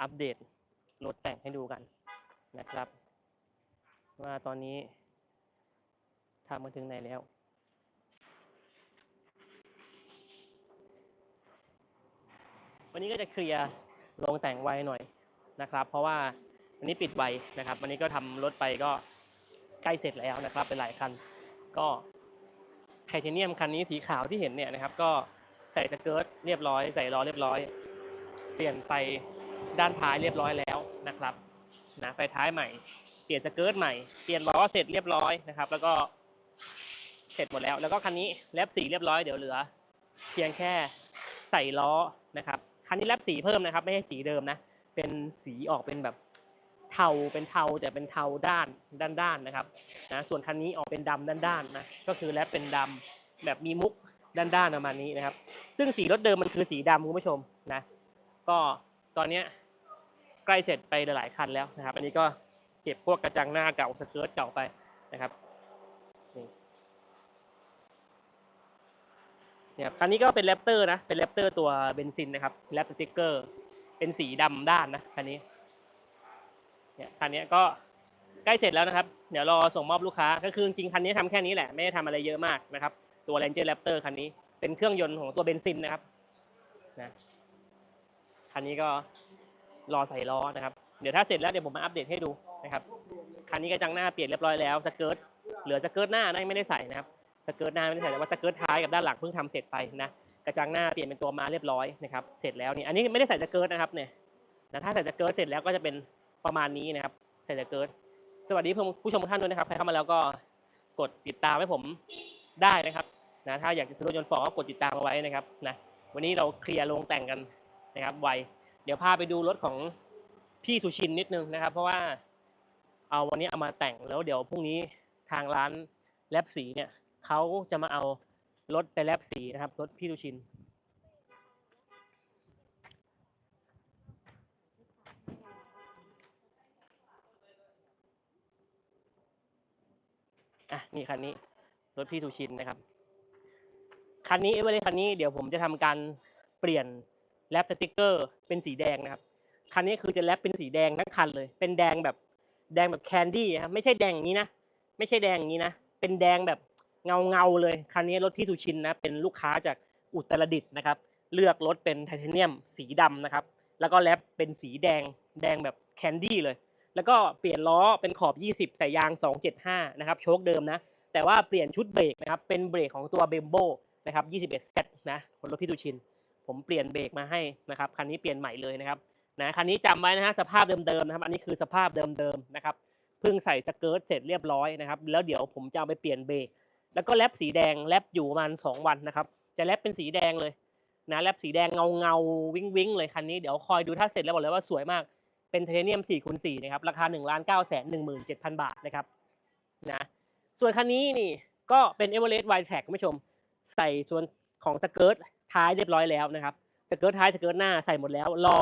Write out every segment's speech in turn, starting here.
อัปเดตรถแต่งให้ดูกันนะครับ ว่าตอนนี้ทำมาถึงไหนแล้ว วันนี้ก็จะเคลียร์ลงแต่งไวหน่อยนะครับ เพราะว่าวันนี้ปิดไวนะครับ วันนี้ก็ทำรถไปก็ใกล้เสร็จแล้วนะครับ เป็นหลายคัน ก็ไทเทเนียมคันนี้สีขาวที่เห็นเนี่ยนะครับ ก็ใส่สเกิร์ตเรียบร้อย ใส่ล้อเรียบร้อย เปลี่ยนไฟ ด้านท้ายเรียบร้อยแล้วนะครับนะไฟท้ายใหม่ เปลี่ยนสเกิร์ตใหม่ เปลี่ยนล้อเสร็จเรียบร้อยนะครับ แล้วก็เสร็จหมดแล้ว แล้วก็คันนี้แลบสีเรียบร้อยเดี๋ยวเหลือ เพียงแค่ใส่ล้อนะครับ คันนี้แลบสีเพิ่มนะครับ ไม่ใช่สีเดิมนะ เป็นสีออกเป็นแบบเทา เป็นเทาแต่เป็นเทาด้านด้านด้านนะครับนะ ส่วนคันนี้ออกเป็นดำด้านด้านนะ ก็คือแลบเป็นดำแบบมีมุกด้านด้านประมาณนี้นะครับ ซึ่งสีรถเดิมมันคือสีดำคุณผู้ชมนะ ก็ ตอนนี้ใกล้เสร็จไปหลายๆคันแล้วนะครับ อันนี้ก็เก็บพวกกระจังหน้าเก่าสเกิร์ตเก่าไปนะครับเนี่ยคันนี้ก็เป็นแรปเตอร์นะ เป็นแรปเตอร์ตัวเบนซินนะครับแรปสติกเกอร์ เป็นสีดำด้านนะคันนี้ เนี่ยคันนี้ก็ใกล้เสร็จแล้วนะครับ เดี๋ยวรอส่งมอบลูกค้า ก็คือจริงคันนี้ทำแค่นี้แหละ ไม่ได้ทำอะไรเยอะมากนะครับ ตัว Ranger Raptor คันนี้ เป็นเครื่องยนต์ของตัวเบนซินนะครับ นะ คันนี้ก็รอใส่ล้อนะครับ เดี๋ยวถ้าเสร็จแล้วเดี๋ยวผมมาอัปเดตให้ดูนะครับ คันนี้กระจังหน้าเปลี่ยนเรียบร้อยแล้วสเกิร์ตเหลือสเกิร์ตหน้านะไม่ได้ใส่นะครับสเกิร์ตหน้าไม่ได้ใส่แต่ว่าสเกิร์ตท้ายกับด้านหลังเพิ่งทำเสร็จไปนะกระจังหน้าเปลี่ยนเป็นตัวมาเรียบร้อยนะครับเสร็จแล้วนี่อันนี้ไม่ได้ใส่สเกิร์ตนะครับเนี่ยนะถ้าใส่สเกิร์ตเสร็จแล้วก็จะเป็นประมาณนี้นะครับใส่สเกิร์ตสวัสดีผู้ชมทุกท่านด้วยนะครับใครเข้ามาแล้วก็กดติดตามให้ผมได้นะครับนะถ้าอยากจะซื้อรถยนต์ฟอร์ก็กดติดตามเอาไว้นะครับนะวันนี้เราเคลียร์ลงแต่งกัน นะครับไวเดี๋ยวพาไปดูรถของพี่สุชินนิดนึงนะครับ เพราะว่าเอาวันนี้เอามาแต่งแล้วเดี๋ยวพรุ่งนี้ทางร้านแลบสีเนี่ยเขาจะมาเอารถไปแลบสีนะครับรถพี่สุชินอะนี่คันนี้รถพี่สุชินนะครับ คันนี้เอเวอเรคันนี้เดี๋ยวผมจะทำการเปลี่ยน แรปสติกเกอร์เป็นสีแดงนะครับคันนี้คือจะแรปเป็นสีแดงทั้งคันเลย เป็นแดงแบบแดงแบบแคนดี้ครับไม่ใช่แดงอย่างนี้นะไม่ใช่แดงอย่างนี้นะเป็นแดงแบบเงาเงาเลยคันนี้รถพี่สุชินนะเป็นลูกค้าจากอุตรดิตถ์นะครับ เลือกรถเป็นไทเทเนียมสีดำนะครับ แล้วก็แรปเป็นสีแดงแดงแบบแคนดี้เลย แล้วก็เปลี่ยนล้อเป็นขอบ 20 ใส่ยาง 275 นะครับโชคเดิมนะ แต่ว่าเปลี่ยนชุดเบรกนะครับเป็นเบรกของตัวเบมโบนะครับ 21 Z นะคนรถพี่ตุชิน ผมเปลี่ยนเบรกมาให้นะครับคันนี้เปลี่ยนใหม่เลยนะครับนะคันนี้จำไว้นะฮะสภาพเดิมๆนะครับ อันนี้คือสภาพเดิมๆนะครับเพิ่งใส่สเกิร์ตเสร็จเรียบร้อยนะครับ แล้วเดี๋ยวผมจะเอาไปเปลี่ยนเบรกแล้วก็แรปสีแดงแรปอยู่ประมาณ2วันนะครับ จะแรปเป็นสีแดงเลยนะแรปสีแดงเงาเงาๆวิ้งวิ้งๆเลยคันนี้เดี๋ยวคอยดูถ้าเสร็จแล้วบอกเลยว่าสวยมากเป็นไทเทเนียม4คูณ4นะครับราคา1ล้าน9แสน17,000 บาทนะครับนะส่วนคันนี้นี่ก็เป็น e v e r e s t Wide Track คุณผู้ชม ใส่ส่วนของสเกิร์ต ท้ายเรียบร้อยแล้วนะครับสเกิร์ตท้ายสเกิร์ตหน้าใส่หมดแล้วรอ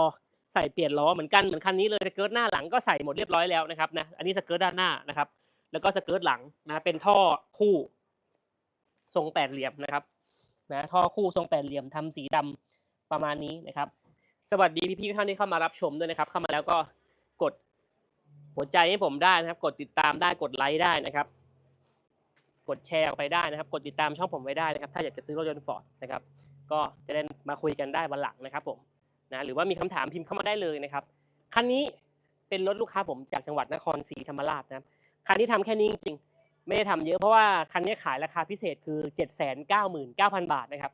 ใส่เปลี่ยนล้อเหมือนกันเหมือนคันนี้เลยสเกิร์ตหน้าหลังก็ใส่หมดเรียบร้อยแล้วนะครับนะอันนี้สเกิร์ตด้านหน้านะครับ แล้วก็สเกิร์ตหลังนะเป็นท่อคู่ทรงแปดเหลี่ยมนะครับนะท่อคู่ทรงแปดเหลี่ยมทำสีดำประมาณนี้นะครับ สวัสดีพี่ๆทุกท่านที่เข้ามารับชมด้วยนะครับ เข้ามาแล้วก็กดหัวใจให้ผมได้นะครับ กดติดตามได้กดไลค์ได้นะครับ กดแชร์ออกไปได้นะครับ กดติดตามช่องผมไว้ได้นะครับ ถ้าอยากจะซื้อรถยนต์ฟอร์ดนะครับ ก็จะได้มาคุยกันได้วันหลังนะครับผมนะหรือว่ามีคำถามพิมพ์เข้ามาได้เลยนะครับคันนี้เป็นรถลูกค้าผมจากจังหวัดนครศรีธรรมราชนะครับคันที่ทำแค่นี้จริงๆไม่ได้ทำเยอะเพราะว่าคันนี้ขายราคาพิเศษคือ 799,000 บาทนะครับ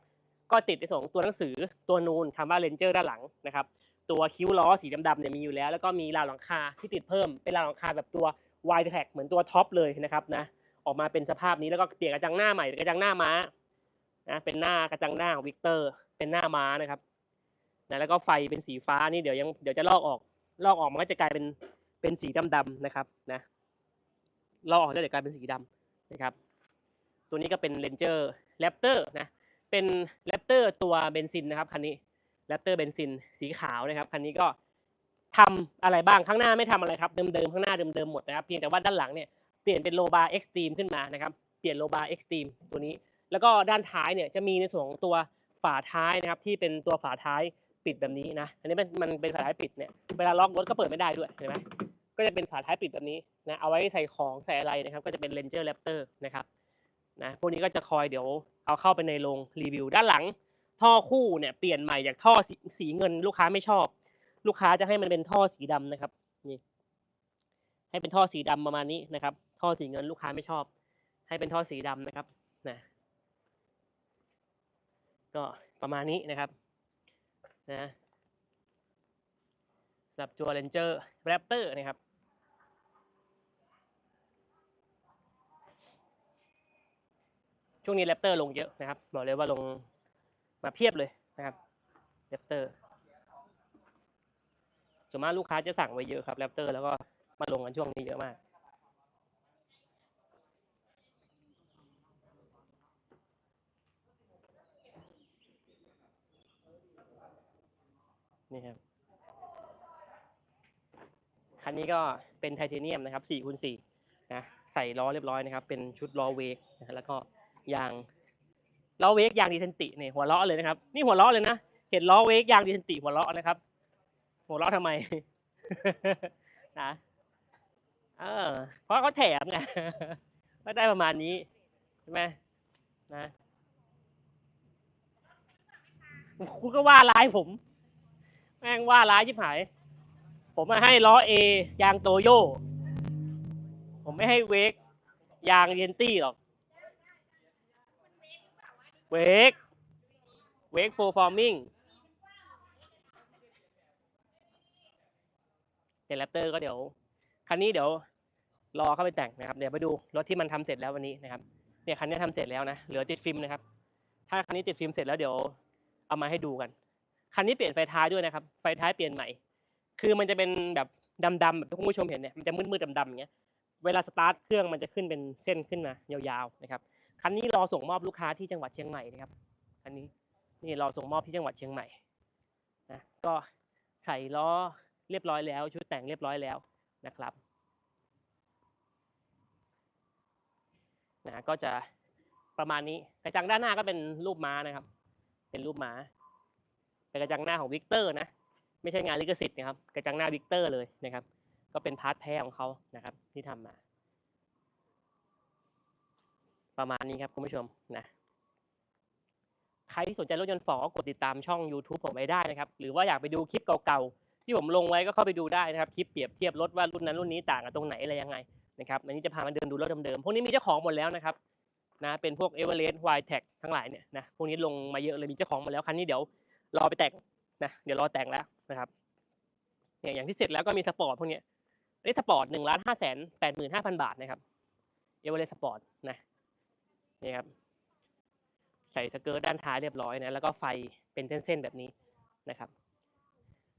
ก็ติดในส่วนของตัวหนังสือตัวนูนคำว่าเลนเจอร์ด้านหลังนะครับตัวคิ้วล้อสีดำๆเนี่ยมีอยู่แล้ว แล้วก็มีราวหลังคาที่ติดเพิ่มเป็นราวหลังคาแบบตัว wide track เหมือนตัวท็อปเลยนะครับนะออกมาเป็นสภาพนี้แล้วก็เปลี่ยนกระจังหน้าใหม่กระจังหน้าม้า นะเป็นหน้ากระจังหน้าวิกเตอร์ เป็นหน้าม้านะครับนะแล้วก็ไฟเป็นสีฟ้านี่เดี๋ยวยังเดี๋ยวจะลอกออก ลอกออกมันก็จะกลายเป็นเป็นสีดำๆนะครับนะลอกออกแล้วเดี๋ยวกลายเป็นสีดำนะครับ ตัวนี้ก็เป็น Ranger Raptor นะเป็นแรปเตอร์ตัวเบนซินนะครับคันนี้แรปเตอร์เบนซินสีขาวนะครับคันนี้ก็ทำอะไรบ้างข้างหน้าไม่ทำอะไรครับเดิมๆข้างหน้าเดิมๆหมดนะครับเพียงแต่ว่าด้านหลังเนี่ยเปลี่ยนเป็นโลบาร์เอ็กซ์ตรีมขึ้นมานะครับเปลี่ยนโลบาร์เอ็กซ์ตรีมตัวนี้ แล้วก็ด้านท้ายเนี่ยจะมีในส่วนของตัวฝาท้ายนะครับที่เป็นตัวฝาท้ายปิดแบบนี้นะ อันนี้มันมันเป็นฝาท้ายปิดเนี่ยเวลาล็อกรถก็เปิดไม่ได้ด้วยเห็นไหมก็จะเป็นฝาท้ายปิดแบบนี้นะเอาไว้ใส่ของใส่อะไรนะครับ ก็จะเป็น Ranger Raptor นะครับนะพวกนี้ก็จะคอยเดี๋ยวเอาเข้าไปในโรงรีวิว ด้านหลัง ท่อคู่เนี่ยเปลี่ยนใหม่จากท่อสีสีเงินลูกค้าไม่ชอบ ลูกค้าจะให้มันเป็นท่อสีดำนะครับนี่ให้เป็นท่อสีดำประมาณนี้นะครับ ท่อสีเงินลูกค้าไม่ชอบ ให้เป็นท่อสีดำนะครับนะ ก็ประมาณนี้นะครับนะสำหรับตัว Ranger Raptor นะครับช่วงนี้ Raptor ลงเยอะนะครับบอกเลยว่าลงมาเพียบเลยนะครับ Raptor ส่วนมากลูกค้าจะสั่งไว้เยอะครับ Raptor แล้วก็มาลงกันช่วงนี้เยอะมาก นี่ครับ คันนี้ก็เป็นไทเทเนียมนะครับ4คูณ4นะใส่ล้อเรียบร้อยนะครับ เป็นชุดล้อเวกนะแล้วก็ยางล้อเวกยางดีเซนติเนี่ยหัวเราะเลยนะครับ นี่หัวเราะเลยนะ เห็นล้อเวกยางดีเซนติหัวเราะนะครับ หัวเราะทำไมนะเออเพราะเขาแถมไงก็ได้ประมาณนี้ใช่ไหมนะคุณก็ว่าร้ายผม แม่งว่าร้ายชิบหาย ผมมาให้ล้อเอยางโตโยผมไม่ให้เวก ยางเยนตี้หรอก เวก เวกโฟฟอร์มิงเดลแรปเตอร์ก็เดี๋ยว คันนี้เดี๋ยวรอเข้าไปแต่งนะครับ เดี๋ยวไปดูรถที่มันทำเสร็จแล้ววันนี้นะครับ เนี่ยคันนี้ทำเสร็จแล้วนะ เหลือติดฟิล์มนะครับ ถ้าคันนี้ติดฟิล์มเสร็จแล้วเดี๋ยวเอามาให้ดูกัน คันนี้เปลี่ยนไฟท้ายด้วยนะครับ ไฟท้ายเปลี่ยนใหม่ คือมันจะเป็นแบบดำๆแบบที่คุณผู้ชมเห็นเนี่ย มันจะมืดๆดำๆอย่างเงี้ย เวลาสตาร์ทเครื่องมันจะขึ้นเป็นเส้นขึ้นมายาวๆนะครับ คันนี้รอส่งมอบลูกค้าที่จังหวัดเชียงใหม่นะครับ คันนี้นี่รอส่งมอบที่จังหวัดเชียงใหม่นะ ก็ใส่ล้อเรียบร้อยแล้ว ชุดแต่งเรียบร้อยแล้วนะครับนะก็จะประมาณนี้กระจังด้านหน้าก็เป็นรูปม้านะครับ เป็นรูปม้า เป็นกระจังหน้าของวิกเตอร์นะ ไม่ใช่งานลิขสิทธิ์นะครับ กระจังหน้าวิกเตอร์เลยนะครับ ก็เป็นพาร์ทแท้ของเขานะครับ ที่ทำมา ประมาณนี้ครับคุณผู้ชมนะ ใครที่สนใจรถยนต์ฝอก็กดติดตามช่อง YouTube ผมไว้ได้นะครับ หรือว่าอยากไปดูคลิปเก่าๆ ที่ผมลงไว้ก็เข้าไปดูได้นะครับ คลิปเปรียบเทียบรถว่ารุ่นนั้นรุ่นนี้ต่างกันตรงไหนอะไรยังไงนะครับอันนี้จะพามาเดินดูรถเดิมๆ พวกนี้มีเจ้าของหมดแล้วนะครับนะ เป็นพวก e v e r e s t y t e c ทั้งหลายเนี่ยนะ พวกนี้ลงมาเยอะเลยมีเจ้าของหมดแล้ว คันนี้เดี๋ยว รอไปแต่งนะเดี๋ยวรอแต่งแล้วนะครับเนี่ยอย่างที่เสร็จแล้วก็มีสปอร์ตพวกเนี้ยไอ้สปอร์ตหนึ่งล้านห้าแสนแปดหมื่นห้าพันบาทนะครับเอเวอเรสต์สปอร์ตนะนี่ครับใส่สเกิร์ตด้านท้ายเรียบร้อยนะแล้วก็ไฟเป็นเส้นๆแบบนี้นะครับ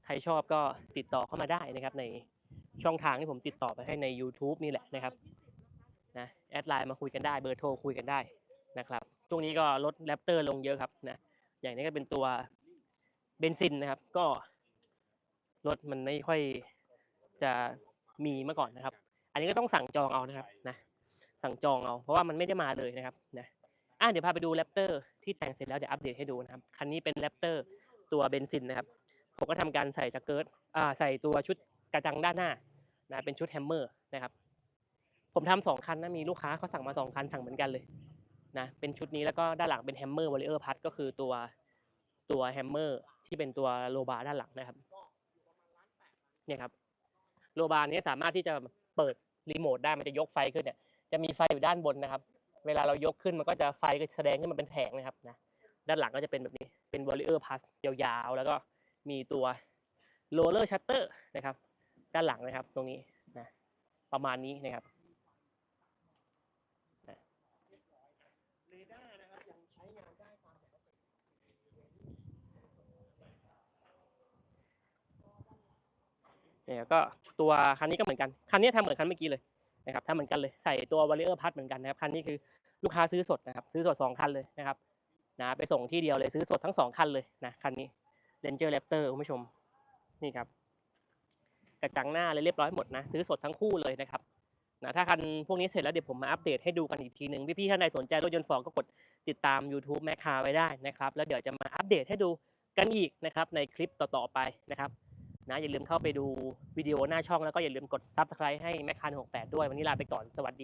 ใครชอบก็ติดต่อเข้ามาได้นะครับ ในช่องทางที่ผมติดต่อไปให้ใน YouTube นี่แหละนะครับนะแอดไลน์มาคุยกันได้เบอร์โทรคุยกันได้นะครับช่วงนี้ก็ลดแรปเตอร์ลงเยอะครับนะอย่างนี้ก็เป็นตัว เบนซินนะครับ ก็รถมันไม่ค่อยจะมีเมื่อก่อนนะครับ อันนี้ก็ต้องสั่งจองเอานะครับนะสั่งจองเอา เพราะว่ามันไม่ได้มาเลยนะครับนะอะเดี๋ยวพาไปดูแรปเตอร์ที่แต่งเสร็จแล้วเดี๋ยวอัปเดตให้ดูนะครับ คันนี้เป็นแรปเตอร์ตัวเบนซินนะครับ ผมก็ทำการใส่สเกิร์ตอ่าใส่ตัวชุดกระจังด้านหน้านะเป็นชุดแฮมเมอร์นะครับ ผมทำสองคันนะมีลูกค้าเขาสั่งมาสองคันสั่งเหมือนกันเลยนะเป็นชุดนี้แล้วก็ด้านหลังเป็นแฮมเมอร์วอลเลอร์พัดก็คือตัวตัวแฮมเมอร์ ที่เป็นตัวโลบาร์ด้านหลังนะครับเนี่ยครับโลบาร์นี้ยสามารถที่จะเปิดรีโมทได้มันจะยกไฟขึ้นเนี่ยจะมีไฟอยู่ด้านบนนะครับ เวลาเรายกขึ้นมันก็จะไฟก็แสดงขึ้นมาเป็นแผงนะครับนะด้านหลังก็จะเป็นแบบนี้เป็นวอลเลอร์พัสยาวๆ แล้วก็มีตัวโรลเลอร์ชัตเตอร์นะครับ ด้านหลังนะครับตรงนี้นะประมาณนี้นะครับ เรดาร์นะครับยังใช้งานได้ตามปกติ เนี่ยก็ตัวคันนี้ก็เหมือนกัน คันนี้ทำเหมือนคันเมื่อกี้เลยนะครับทำเหมือนกันเลยใส่ตัววอลเลอร์พัดเหมือนกันนะครับคันนี้คือลูกค้าซื้อสดนะครับซื้อสดสองคันเลยนะครับนะไปส่งที่เดียวเลยซื้อสดทั้งสองคันเลยนะคันนี้ Ranger Raptor คุณผู้ชมนี่ครับกระจังหน้าเลยเรียบร้อยหมดนะซื้อสดทั้งคู่เลยนะครับนะถ้าคันพวกนี้เสร็จแล้วเดี๋ยวผมมาอัปเดตให้ดูกันอีกทีหนึ่งพี่ๆท่านใดสนใจรถยนต์ฟอร์ดก็กดติดตาม YouTube แมคคาไว้ได้นะครับ แล้วเดี๋ยวจะมาอัปเดตให้ดูกันอีกนะครับในคลิปต่อๆไปนะครับ นะอย่าลืมเข้าไปดูวิดีโอหน้าช่องแล้วก็อย่าลืมกด Subscribe ให้แมคคาน68 ด้วย วันนี้ลาไปก่อนสวัสดี